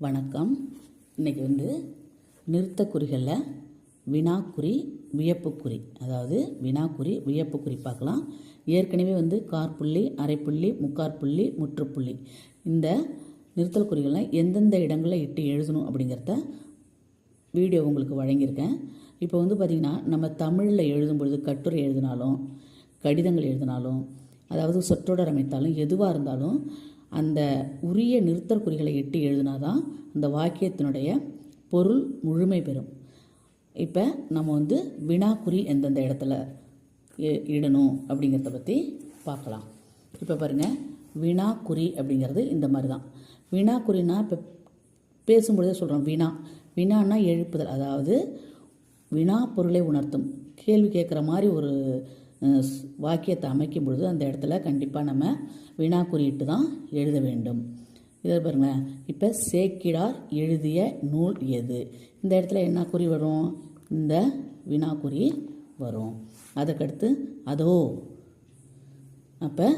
வணக்கம். இன்னைக்கு வந்து நிறுத்தக்குறிகளில் வினாக்குறி வியப்புக்குறி. அதாவது வினாக்குறி வியப்புக்குறி பார்க்கலாம். ஏற்கனவே வந்து கார்புள்ளி அரைப்புள்ளி முக்காற்புள்ளி முற்றுப்புள்ளி. இந்த நிறுத்தல் குறிகள்லாம் எந்தெந்த இடங்களில் இட்டு எழுதணும் அப்படிங்கிறத வீடியோ உங்களுக்கு வழங்கியிருக்கேன். இப்போ வந்து பார்த்திங்கன்னா நம்ம தமிழில் எழுதும் பொழுது கட்டுரை எழுதினாலும் கடிதங்கள் எழுதினாலும் அதாவது சொற்றொடர் அமைத்தாலும் எதுவாக இருந்தாலும் அந்த உரிய நிறுத்தற்குறிகளை இட்டு எழுதினாதான் அந்த வாக்கியத்தினுடைய பொருள் முழுமை பெறும். இப்போ நம்ம வந்து வினாக்குறி எந்தெந்த இடத்துல இ- இடணும் அப்படிங்கிறத பற்றி பார்க்கலாம். இப்போ பாருங்கள் வினாக்குறி அப்படிங்கிறது இந்த மாதிரி தான் வினாக்குறினா இப்போ பேசும்பொழுதே சொல்கிறோம் வினா. வினான்னா எழுப்புதல் அதாவது வினா பொருளை உணர்த்தும். கேள்வி கேட்குற மாதிரி ஒரு வாக்கியத்தை அமைக்கும் பொழுது அந்த இடத்துல கண்டிப்பாக நம்ம வினா குறியிட்டு தான் எழுத வேண்டும். இதை பாருங்க இப்போ சேக்கிடார் எழுதிய நூல் எது? இந்த இடத்துல என்ன குறி வரும்? இந்த வினாக்குறி வரும். அதுக்கடுத்து அதோ. அப்போ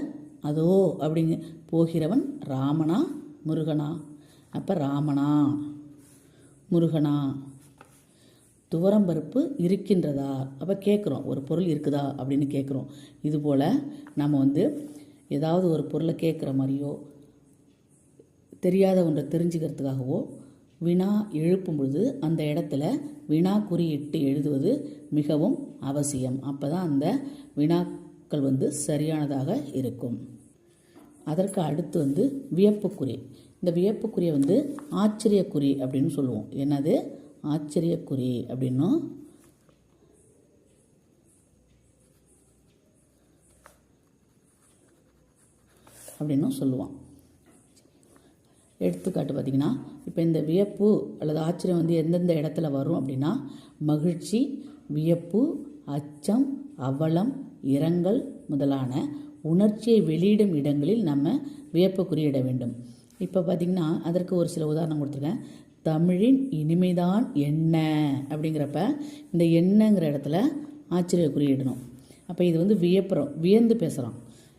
அதோ அப்படிங்க போகிறவன் ராமனா முருகனா? அப்போ ராமனா முருகனா. துவரம் பருப்பு இருக்கின்றதா? அப்போ கேட்குறோம் ஒரு பொருள் இருக்குதா? அப்படின்னு கேட்குறோம் இதுபோல் நம்ம வந்து ஏதாவது ஒரு பொருளை கேட்குற மாதிரியோ தெரியாத ஒன்றை தெரிஞ்சுக்கிறதுக்காகவோ வினா எழுப்பும் பொழுது அந்த இடத்துல வினா குறியிட்டு எழுதுவது மிகவும் அவசியம். அப்போ தான் அந்த வினாக்கள் வந்து சரியானதாக இருக்கும். அதற்கு அடுத்து வந்து வியப்புக்குறி. இந்த வியப்புக்குறியை வந்து ஆச்சரியக்குறி அப்படின்னு சொல்லுவோம். என்னது? ஆச்சரியக்குறி அப்படின்னும் அப்படின்னும் சொல்லுவான். எடுத்துக்காட்டு பார்த்தீங்கன்னா இப்போ இந்த வியப்பு அல்லது ஆச்சரியம் வந்து எந்தெந்த இடத்துல வரும் அப்படின்னா மகிழ்ச்சி வியப்பு அச்சம் அவலம் இரங்கல் முதலான உணர்ச்சியை வெளியிடும் இடங்களில் நம்ம வியப்பு குறியிட வேண்டும். இப்போ பார்த்தீங்கன்னா அதற்கு ஒரு சில உதாரணம் கொடுத்துருக்கேன். தமிழின் இனிமைதான் என்ன? அப்படிங்கிறப்ப இந்த என்னங்கிற இடத்துல ஆச்சரிய குறியிடணும் அப்போ இது வந்து வியப்புறோம் வியந்து பேசுகிறோம்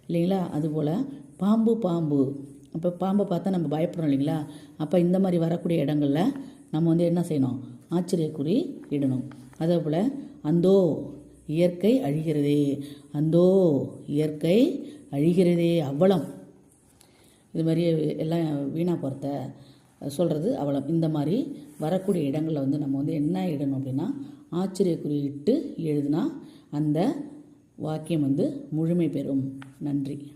இல்லைங்களா? அதுபோல் பாம்பு பாம்பு. அப்போ பாம்பை பார்த்தா நம்ம பயப்படுறோம் இல்லைங்களா? அப்போ இந்த மாதிரி வரக்கூடிய இடங்களில் நம்ம வந்து என்ன செய்யணும்? ஆச்சரியக்குறி இடணும் அதே போல் அந்தோ இயற்கை அழிகிறதே. அந்தோ இயற்கை அழிகிறதே. அவலம் இது மாதிரி எல்லாம் வீணாக போகிறத சொல்கிறது அவ்வளோ இந்த மாதிரி வரக்கூடிய இடங்களில் வந்து நம்ம வந்து என்ன இடணும் அப்படின்னா ஆச்சரிய குறியிட்டு எழுதுனா அந்த வாக்கியம் வந்து முழுமை பெறும். நன்றி.